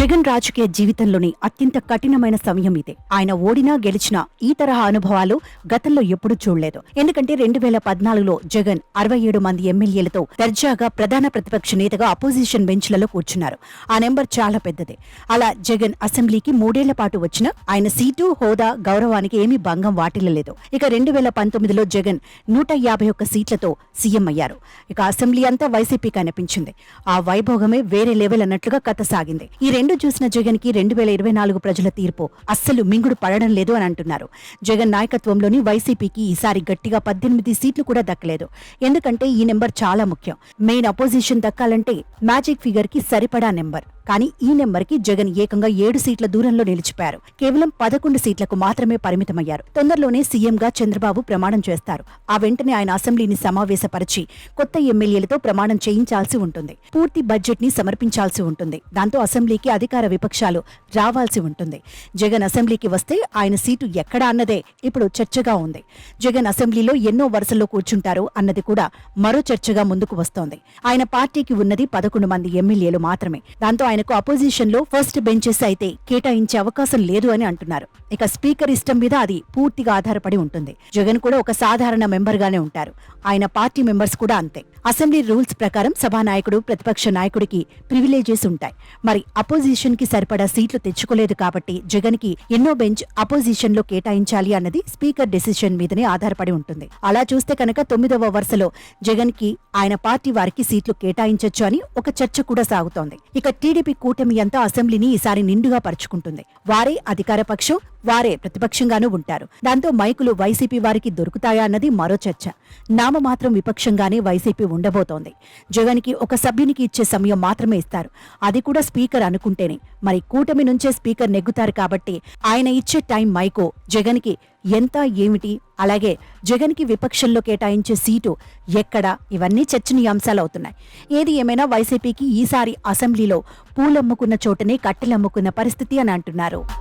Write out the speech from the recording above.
జగన్ రాజకీయ జీవితంలోని అత్యంత కఠినమైన సమయం ఇదే. ఆయన ఓడినా గెలిచినా ఈ తరహా అనుభవాలు గతంలో ఎప్పుడూ చూడలేదు. ఎందుకంటే రెండు వేల పద్నాలుగులో జగన్ అరవై ఏడు మంది ఎమ్మెల్యేలతో దర్జాగా ప్రధాన ప్రతిపక్ష నేతగా అపోజిషన్ బెంచ్లలో కూర్చున్నారు. ఆ నెంబర్ చాలా పెద్దదే. అలా జగన్ అసెంబ్లీకి మూడేళ్ళ పాటు వచ్చిన ఆయన సీటు హోదా గౌరవానికి ఏమీ భంగం వాటిల్లలేదు. ఇక రెండు వేల పంతొమ్మిదిలో జగన్ నూట యాభై ఒక్క సీట్లతో సీఎం అయ్యారు. ఇక అసెంబ్లీ అంతా వైసీపీకి అనిపించింది ఆ వైభోగమే వేరే లెవెల్ అన్నట్లుగా కథ సాగింది. ఈ రెండు చూసిన జగన్కి రెండు వేల ఇరవై నాలుగు ప్రజల తీర్పు. అస్సలు మింగుడు పడడం లేదు అని అంటున్నారు. జగన్ నాయకత్వంలోని వైసీపీకి ఈసారి గట్టిగా పద్దెనిమిది సీట్లు కూడా దక్కలేదు. ఎందుకంటే ఈ నెంబర్ చాలా ముఖ్యం. మెయిన్ అపోజిషన్ దక్కాలంటే మ్యాజిక్ ఫిగర్కి సరిపడా నెంబర్. కానీ ఈ నెంబర్కి జగన్ ఏకంగా ఏడు సీట్ల దూరంలో నిలిచిపోయారు. కేవలం పదకొండు సీట్లకు మాత్రమే పరిమితమయ్యారు. తొందరలోనే సీఎంగా చంద్రబాబు ప్రమాణం చేస్తారు. ఆ వెంటనే ఆయన అసెంబ్లీని సమావేశపరిచి కొత్త ఎమ్మెల్యేలతో ప్రమాణం చేయించాల్సి ఉంటుంది. పూర్తి బడ్జెట్ని సమర్పించాల్సి ఉంటుంది. దాంతో అసెంబ్లీకి అధికార విపక్షాలు రావాల్సి ఉంటుంది. జగన్ అసెంబ్లీకి వస్తే ఆయన సీటు ఎక్కడ అన్నదే ఇప్పుడు చర్చగా ఉంది. జగన్ అసెంబ్లీలో ఎన్నో వరుసల్లో కూర్చుంటారు అన్నది కూడా మరో చర్చగా ముందుకు వస్తోంది. ఆయన పార్టీకి ఉన్నది పదకొండు మంది ఎమ్మెల్యేలు మాత్రమే. దాంతో ఆయనకు అపోజిషన్లో ఫస్ట్ బెంచెస్ అయితే కేటాయించే అవకాశం లేదు అని అంటున్నారు. ఇక స్పీకర్ ఇష్టం మీద అది పూర్తిగా ఆధారపడి ఉంటుంది. జగన్ కూడా ఒక సాధారణ మెంబర్ గానే ఉంటారు. ఆయన పార్టీ మెంబర్స్ కూడా అంతే. అసెంబ్లీ రూల్స్ ప్రకారం సభానాయకుడు ప్రతిపక్ష నాయకుడికి ప్రివిలేజెస్ ఉంటాయి. మరి అపోజిషన్ కి సరిపడా సీట్లు తెచ్చుకోలేదు కాబట్టి జగన్కి ఎన్నో బెంచ్ అపోజిషన్లో కేటాయించాలి అన్నది స్పీకర్ డెసిషన్ మీదనే ఆధారపడి ఉంటుంది. అలా చూస్తే కనుక తొమ్మిదవ వరుసలో జగన్కి ఆయన పార్టీ వారికి సీట్లు కేటాయించొచ్చు అని ఒక చర్చ కూడా సాగుతోంది. ఇక టీడీపీ కూటమి అంతా అసెంబ్లీని ఈసారి నిండుగా పరుచుకుంటుంది. వారే అధికార పక్షం వారే ప్రతిపక్షంగానూ ఉంటారు. దాంతో మైకులు వైసీపీ వారికి దొరుకుతాయా అన్నది మరో చర్చ. నామమాత్రం విపక్షంగానే వైసీపీ ఉండబోతోంది. జగన్కి ఒక సభ్యునికి ఇచ్చే సమయం మాత్రమే ఇస్తారు. అది కూడా స్పీకర్ అనుకుంటేనే. మరి కూటమి నుంచే స్పీకర్ నెగ్గుతారు కాబట్టి ఆయన ఇచ్చే టైం మైకో జగన్కి ఎంత ఏమిటి? అలాగే జగన్కి విపక్షంలో కేటాయించే సీటు ఎక్కడ? ఇవన్నీ చర్చనీయాంశాలు అవుతున్నాయి. ఏది ఏమైనా వైసీపీకి ఈసారి అసెంబ్లీలో పూలమ్ముకున్న చోటనే కట్టెలమ్ముకున్న పరిస్థితి అని అంటున్నారు.